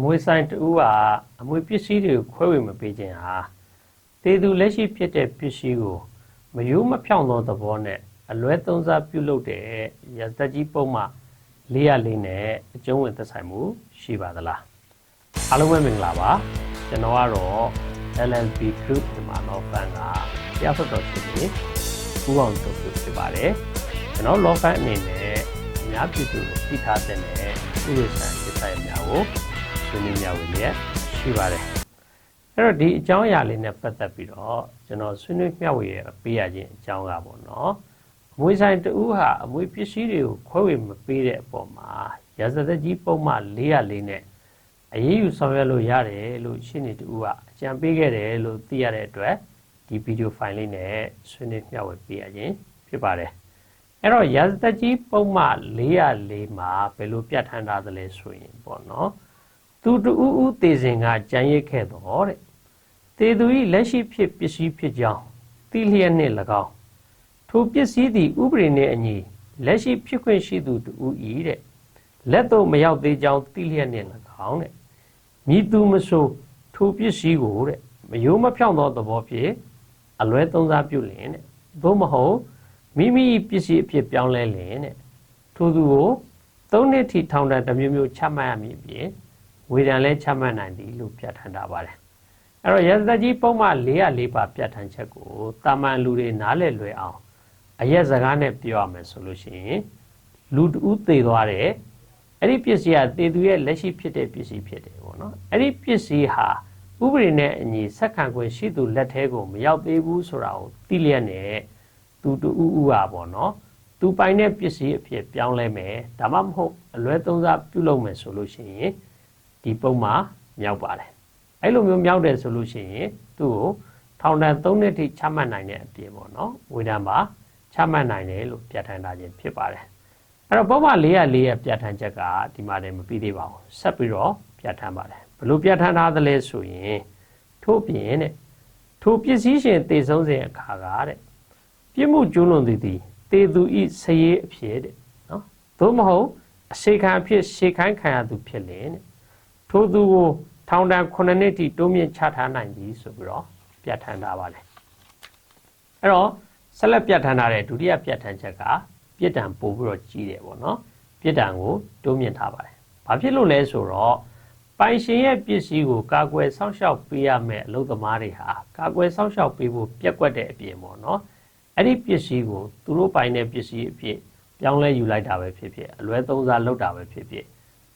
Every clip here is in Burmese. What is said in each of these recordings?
မွေဆိုင်တူကအမွေပစ္စည်းတွေကိုခွဲဝေမပေးခြင်းဟာတေသူလက်ရှိဖြစ်တဲ့ပစ္စည်းကိုမယိုးမဖြောင့်သောသဘောနဲ့အလွဲသုံးစားပြုလုပ်တဲ့ရသက်ကြီးပုံမှလေးရလေးနဲ့အကျုံးဝင်သက်ဆိုင်မှုရှိပါသလားအားလုံးပဲမင်္ဂလာပါကျွန်တော်ကတော့ LLB Group ဒီမှာတော့ဖန်ကတရားဖွတော်ရှိနေဦးအောင်တုတ်ဖြစ်ပါတယ်ကျွန်တော် law firm အနေနဲ့အများပြည်သူကိုသိထားတဲ့ဥပဒေဆိုင်ကိစ္စရပ်များကို ဆွေးနွေးကြဝင်ရရှိပါတယ်အဲ့တော့ဒီအကြောင်းအရာလေးနဲ့ပတ်သက်ပြီးတော့ကျွန်တော်ဆွေးနွေးမျှဝေရပေးရခြင်းအကြောင်းကပေါ့နော်အမွေဆိုင်တူဟာအမွေပစ္စည်းတွေကိုခွဲဝေမပေးတဲ့အပေါ်မှာရာဇသက်ကြီးပုံမှန်404နဲ့အရေးယူဆောင်ရွက်လို့ရတယ်လို့ရှင်းနေတူကအကြံပေးခဲ့တယ်လို့သိရတဲ့အတွက်ဒီဗီဒီယိုဖိုင်လေးနဲ့ဆွေးနွေးမျှဝေပေးရခြင်းဖြစ်ပါတယ်အဲ့တော့ရာဇသက်ကြီးပုံမှန်404မှာဘယ်လိုပြဋ္ဌာန်းထားသလဲဆိုရင်ပေါ့နော် သူတူဦးသေစဉ်ကကြံရစ်ခဲ့တော့တဲ့သေသူ၏လက်ရှိဖြစ်ပစ္စည်းဖြစ်ကြောင်းသိလျက်နှင့်၎င်းထိုပစ္စည်းသည်ဥပဒေနှင့်အညီလက်ရှိဖြစ်ခွင့်ရှိသူတူ၏တဲ့လက်သို့မရောက်သေးကြောင်းသိလျက်နှင့်၎င်းတဲ့မိသူမဆိုထိုပစ္စည်းကိုတဲ့မယိုးမဖြောင့်သောသဘောဖြင့်အလွဲသုံးစားပြုလင်တဲ့သို့မဟုတ်မိမိပစ္စည်းအဖြစ်ပြောင်းလဲလင်တဲ့ထိုသူကိုသုံးနှစ်ထိထောင်ဒဏ်တစ်မျိုးမျိုးချမှတ်ရမည်ပြင် ဝေဒဏ်လည်းချမှတ်နိုင်သည်လို့ပြဋ္ဌာန်းထားပါတယ်အဲ့တော့ရသကြီးပုံမှန်404ပါပြဋ္ဌာန်းချက်ကိုတာမန်လူတွေနားလည်လွယ်အောင်အရက်စကားနဲ့ပြောရမယ်ဆိုလို့ရှိရင်လူတူသေသွားတယ်အဲ့ဒီပစ္စည်းကသေသူရဲ့လက်ရှိဖြစ်တဲ့ပစ္စည်းဖြစ်တယ်ပေါ့နော်အဲ့ဒီပစ္စည်းဟာဥပဒေနဲ့အညီဆက်ခံခွင့်ရှိသူလက်ထဲကိုမရောက်သေးဘူးဆိုတာကိုသိလျက်နဲ့သူတူဥဥဟာပေါ့နော်သူပိုင်တဲ့ပစ္စည်းအဖြစ်ပြောင်းလဲမယ်ဒါမှမဟုတ်အလွဲသုံးစားပြုလုပ်မယ်ဆိုလို့ရှိရင် ဒီပုံမှာမြောက်ပါတယ်အဲ့လိုမျိုးမြောက်တယ်ဆိုလို့ရှိရင်သူ့ကိုထောင်ဒဏ်3နှစ်ထိချမှတ်နိုင်တဲ့အပြင်ပေါ့နော်ဝေဒဏ်ပါချမှတ်နိုင်တယ်လို့ပြဋ္ဌာန်းထားခြင်းဖြစ်ပါတယ်အဲ့တော့ပုံမှန်404ရဲ့ပြဋ္ဌာန်းချက်ကဒီမှာတည်းမပြီးသေးပါဘူးဆက်ပြီးတော့ပြဋ္ဌာန်းပါတယ်ဘလို့ပြဋ္ဌာန်းထားသလဲဆိုရင်ထို့ပြင်တဲ့ထိုပစ္စည်းရှင်တည်ဆုံးစဉ်အခါကတဲ့ပြစ်မှုကျူးလွန်သူသည်တေသူဤစရေးအဖြစ်တဲ့နော်သို့မဟုတ်အရှိခံအဖြစ်ရှေခိုင်းခံရသူဖြစ်လင်တဲ့ ထိုသူကိုထောင်ဒဏ်9နှစ်ထိတိုးမြင့်ချထားနိုင်သည်ဆိုပြီးတော့ပြဋ္ဌာန်းထားပါတယ်အဲ့တော့ဆက်လက်ပြဋ္ဌာန်းထားတဲ့ဒုတိယပြဋ္ဌာန်းချက်ကပြစ်ဒဏ်ပို့ပြီးတော့ကြီးတယ်ပေါ့နော်ပြစ်ဒဏ်ကိုတိုးမြင့်ထားပါတယ်ဘာဖြစ်လို့လဲဆိုတော့ပိုင်ရှင်ရဲ့ပစ္စည်းကိုကာကွယ်စောင့်ရှောက်ပေးရမယ့်အလုပ်သမားတွေဟာကာကွယ်စောင့်ရှောက်ပေးဖို့ပြက်ကွက်တဲ့အပြင်ပေါ့နော်အဲ့ဒီပစ္စည်းကိုသူတို့ပိုင်တဲ့ပစ္စည်းအဖြစ်ပြောင်းလဲယူလိုက်တာပဲဖြစ်ဖြစ်အလွဲသုံးစားလုပ်တာပဲဖြစ်ဖြစ်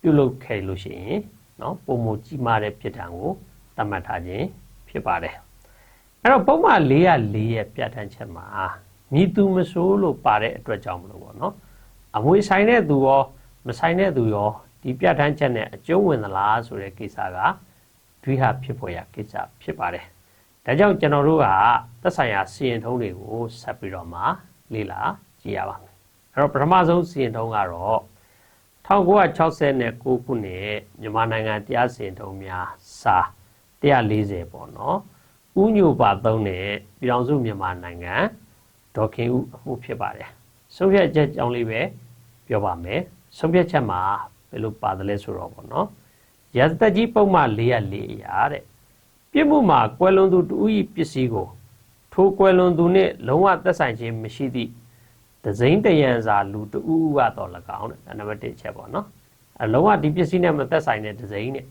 ပြုလုပ်ခဲ့လို့ရှိရင် နော်ပုံမကြီးမားတဲ့ဖြစ်တံကိုသတ်မှတ်ထားခြင်းဖြစ်ပါတယ်အဲ့တော့ပုံမှန်404ရဲ့ပြဋ္ဌာန်းချက်မှာမြည်သူမဆိုးလို့ပါတဲ့အတွက်ကြောင့်မလို့ပေါ့နော်အမွေဆိုင်တဲ့သူရောမဆိုင်တဲ့သူရောဒီပြဋ္ဌာန်းချက်နဲ့အကျုံးဝင်သလားဆိုတဲ့ကိစ္စကဒွိဟဖြစ်ပေါ်ရာကိစ္စဖြစ်ပါတယ်ဒါကြောင့်ကျွန်တော်တို့ကသက်ဆိုင်ရာစီရင်ထုံးတွေကိုဆက်ပြီးတော့မှလေ့လာကြည့်ရပါမယ်အဲ့တော့ပထမဆုံးစီရင်ထုံးကတော့ 1969ခုနှစ်မြန်မာနိုင်ငံတရားစီရင်ထုံးများစာ140ပေါ့နော်ဥညိုပါသုံးတဲ့ပြည်ထောင်စုမြန်မာနိုင်ငံဒေါခင်ဦးအမှုဖြစ်ပါတယ်ဆုံးဖြတ်ချက်ကြောင်းလေးပဲပြောပါမယ်ဆုံးဖြတ်ချက်မှာဘယ်လိုပါတယ်လဲဆိုတော့ပေါ့နော်ရသတက်ကြီးပုံမှန်404အရာတဲ့ပြစ်မှုမှာကွယ်လွန်သူတူဤပစ္စည်းကိုထိုကွယ်လွန်သူနှင့်လုံးဝသက်ဆိုင်ခြင်းမရှိသည့် ဒဇိန်တယံစာလူတူဥကတော့၎င်းတဲ့နံပါတ်1ချက်ပေါ့နော်အလုံးဝဒီပစ္စည်းနဲ့မသက်ဆိုင်တဲ့ဒဇိန်နဲ့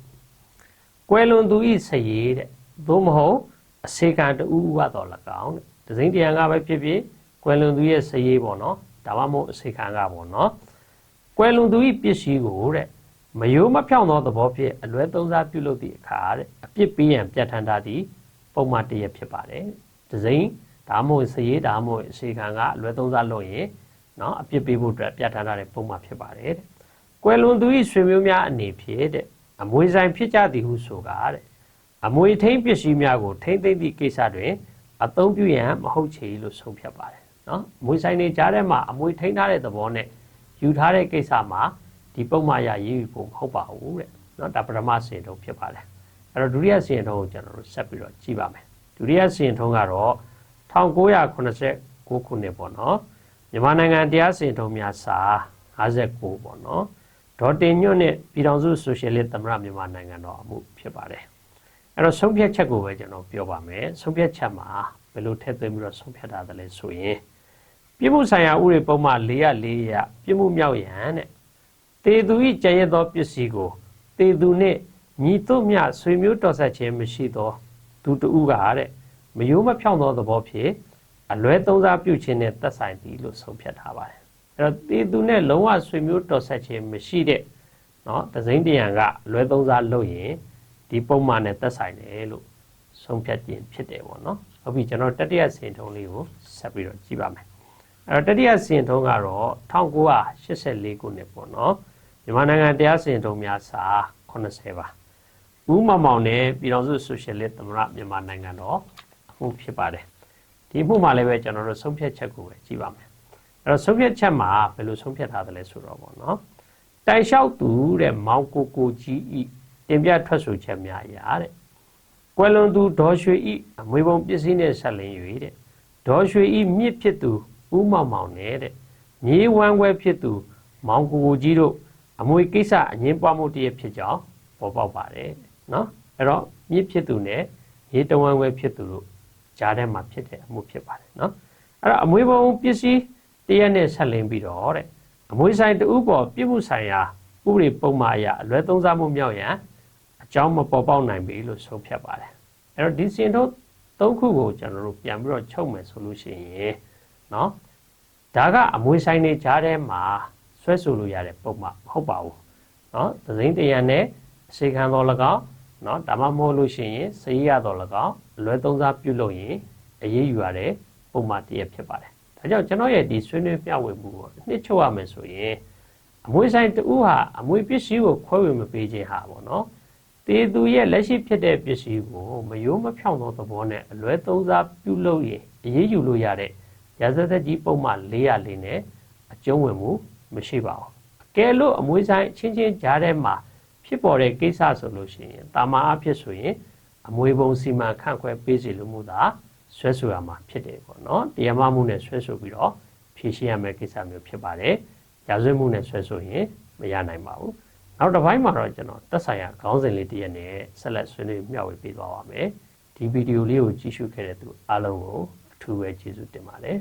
ကွယ်လွန်သူဤစရေတဲ့သို့မဟုတ်အစေခံတူဥကတော့၎င်းတဲ့ဒဇိန်တယံကပဲဖြစ်ဖြစ်ကွယ်လွန်သူရဲ့စရေပေါ့နော်ဒါမှမဟုတ်အစေခံကပေါ့နော်ကွယ်လွန်သူဤပစ္စည်းကိုတဲ့မယိုးမဖြောင့်သောသဘောဖြင့်အလွဲသုံးစားပြုလုပ်သည့်အခါတဲ့အပြစ်ပေးရန်ပြဋ္ဌာန်းထားသည့်ပုံမှန်တရဖြစ်ပါတယ်ဒဇိန် ဒါမှမဟုတ်စရေးဒါမှမဟုတ်အစီခံကအလွဲသုံးစားလုပ်ရင်เนาะအပြစ်ပေးဖို့အတွက်ပြဋ္ဌာန်းထားတဲ့ပုံမှန်ဖြစ်ပါတယ်တဲ့ကွယ်လွန်သူ၏ဆွေမျိုးများအနေဖြင့်တဲ့အမွေဆိုင်ဖြစ်ကြသည်ဟုဆိုကားတဲ့အမွေထိန်ပစ္စည်းများကိုထိမ့်သိမ့်သည့်ကိစ္စတွင်အသုံးပြုရန်မဟုတ်ချေလို့ဆုံးဖြတ်ပါတယ်เนาะအမွေဆိုင်တွေကြားထဲမှာအမွေထိန်ထားတဲ့သဘောနဲ့ယူထားတဲ့ကိစ္စမှာဒီပုံမှန်ရရေးယူဖို့မဟုတ်ပါဘူးတဲ့เนาะဒါပထမစီရင်ထုံးဖြစ်ပါတယ်အဲ့တော့ဒုတိယစီရင်ထုံးကိုကျွန်တော်တို့ဆက်ပြီးတော့ကြည့်ပါမယ်ဒုတိယစီရင်ထုံးကတော့ 1989ခုနှစ်ပေါ့နော်မြန်မာနိုင်ငံတရားစီရင်ထုံးများစာ59ပေါ့နော်ဒေါ်တင်ညွန့်နဲ့ပြည်ထောင်စုဆိုရှယ်လစ်သမ္မတမြန်မာနိုင်ငံတော်အမှုဖြစ်ပါတယ်အဲ့တော့ဆုံးဖြတ်ချက်ကိုပဲကျွန်တော်ပြောပါမယ်ဆုံးဖြတ်ချက်မှာဘယ်လိုထည့်သွင်းပြီးတော့ဆုံးဖြတ်တာလဲဆိုရင်ပြည်မှုဆိုင်ရာဥပဒေပုံမှန်404ရပြည်မှုမြောက်ရန်တဲ့တေသူဤကြံရသောပစ္စည်းကိုတေသူနှင့်ညီတို့မြဆွေမျိုးတော်ဆက်ခြင်းမရှိသောသူတဦးကတဲ့ မယိုးမဖြောင့်သောသဘောဖြင့်အလွဲသုံးစားပြုခြင်းနဲ့သက်ဆိုင်သည်လို့ဆုံးဖြတ်ထားပါတယ်အဲ့တော့တေသူနဲ့လုံးဝဆွေမျိုးတော်ဆက်ခြင်းမရှိတဲ့เนาะသစိမ့်တရံကအလွဲသုံးစားလုပ်ရင်ဒီပုံမှန်နဲ့သက်ဆိုင်တယ်လို့ဆုံးဖြတ်ခြင်းဖြစ်တယ်ပေါ့နော်ဟုတ်ပြီကျွန်တော်တတိယစင်ထုံးလေးကိုဆက်ပြီးတော့ကြည့်ပါမယ်အဲ့တော့တတိယစင်ထုံးကတော့1984ခုနှစ်ပေါ့နော်မြန်မာနိုင်ငံတရားစင်ထုံးများစာ80ပါဦးမောင်မောင်နဲ့ပြည်တော်စုဆိုရှယ်လစ်သမ္မတမြန်မာနိုင်ငံတော်အ မှုဖြစ်ပါတယ်ဒီမှုမှာလည်းပဲကျွန်တော်တို့ဆုံးဖြတ်ချက်ကိုပဲကြည့်ပါမယ်အဲ့တော့ဆုံးဖြတ်ချက်မှာဘယ်လိုဆုံးဖြတ်ထားသလဲဆိုတော့ပေါ့နော်တိုင်လျှောက်သူတဲ့မောင်ကိုကိုကြီးဤတင်ပြထွက်ဆိုချက်များအရာတဲ့ကွယ်လွန်သူဒေါ်ရွှေဤအမွေပုံပစ္စည်းနဲ့ဆက်လင်း၍တဲ့ဒေါ်ရွှေဤမြစ်ဖြစ်သူဦးမောင်မောင်နဲ့တဲ့မြေဝမ်းခွဲဖြစ်သူမောင်ကိုကိုကြီးတို့အမွေကိစ္စအငင်းပွားမှုတည်းဖြစ်ကြောင်းပေါ်ပေါက်ပါတယ်နော်အဲ့တော့မြစ်ဖြစ်သူနဲ့ရေတဝမ်းခွဲဖြစ်သူတို့ ကြားထဲမှာဖြစ်တဲ့အမှုဖြစ်ပါတယ်နော်အဲ့တော့အမွေပုံပစ္စည်းတရက်နဲ့ဆက်လင်းပြီးတော့တဲ့အမွေဆိုင်တူပေါ်ပြစ်မှုဆိုင်ရာဥပဒေပုံမှားအရအလွဲသုံးစားမှုမြောက်ရန်အကြောင်းမပေါ်ပေါက်နိုင်ပြီလို့ဆုံးဖြတ်ပါတယ်အဲ့တော့ဒီစင်တို့သုံးခုကိုကျွန်တော်တို့ပြန်ပြီးတော့ချုပ်မယ်ဆိုလို့ရှိရင်เนาะဒါကအမွေဆိုင်တွေကြားထဲမှာဆွဲဆိုလို့ရတဲ့ပုံမှမဟုတ်ပါဘူးเนาะသစိမ့်တရံနဲ့အစေခံတော်၎င်း เนาะဒါမှမဟုတ်လို့ရှိရင်စရိရတော်၎င်းအလွဲသုံးစားပြုလုပ်ရင်အရေးယူရတဲ့ပုံမှတရဖြစ်ပါတယ်ဒါကြောင့်ကျွန်တော်ရဲ့ဒီဆွေးနွေးပြဝေမှုကိုနှစ်ချုပ်ရမယ်ဆိုရင်အမွေဆိုင်တူဟာအမွေပစ္စည်းကိုခွဲဝေမပေးခြင်းဟာပေါ့နော်တေသူရဲ့လက်ရှိဖြစ်တဲ့ပစ္စည်းကိုမယိုးမဖြောင့်သောသဘောနဲ့အလွဲသုံးစားပြုလုပ်ရင်အရေးယူလို့ရတဲ့ရာဇသက်ကြီးပုံမှန်404နဲ့အကျုံးဝင်မှုမရှိပါဘူးအကယ်လို့အမွေဆိုင်ချင်းချင်းကြားထဲမှာ ဖြစ်ပေါ်တဲ့ကိစ္စဆိုလို့ရှိရင်တာမာအဖြစ်ဆိုရင်အမွေပုံစီမံခန့်ခွဲပေးစီလို့မှုသာဆွဲဆိုရမှာဖြစ်တယ်ပေါ့နော်တရားမမှုနဲ့ဆွဲဆိုပြီးတော့ဖြေရှင်းရမယ့်ကိစ္စမျိုးဖြစ်ပါတယ်ရာဇဝတ်မှုနဲ့ဆွဲဆိုရင်မရနိုင်ပါဘူးနောက်တစ်ပိုင်းမှာတော့ကျွန်တော်သက်ဆိုင်ရာခေါင်းစဉ်လေးတစ်ရက်နဲ့ဆက်လက်ဆွေးနွေးမျှဝေပေးသွားပါမယ်ဒီဗီဒီယိုလေးကိုကြည့်ရှုခဲ့တဲ့သူအားလုံးကိုအထူးပဲကျေးဇူးတင်ပါတယ်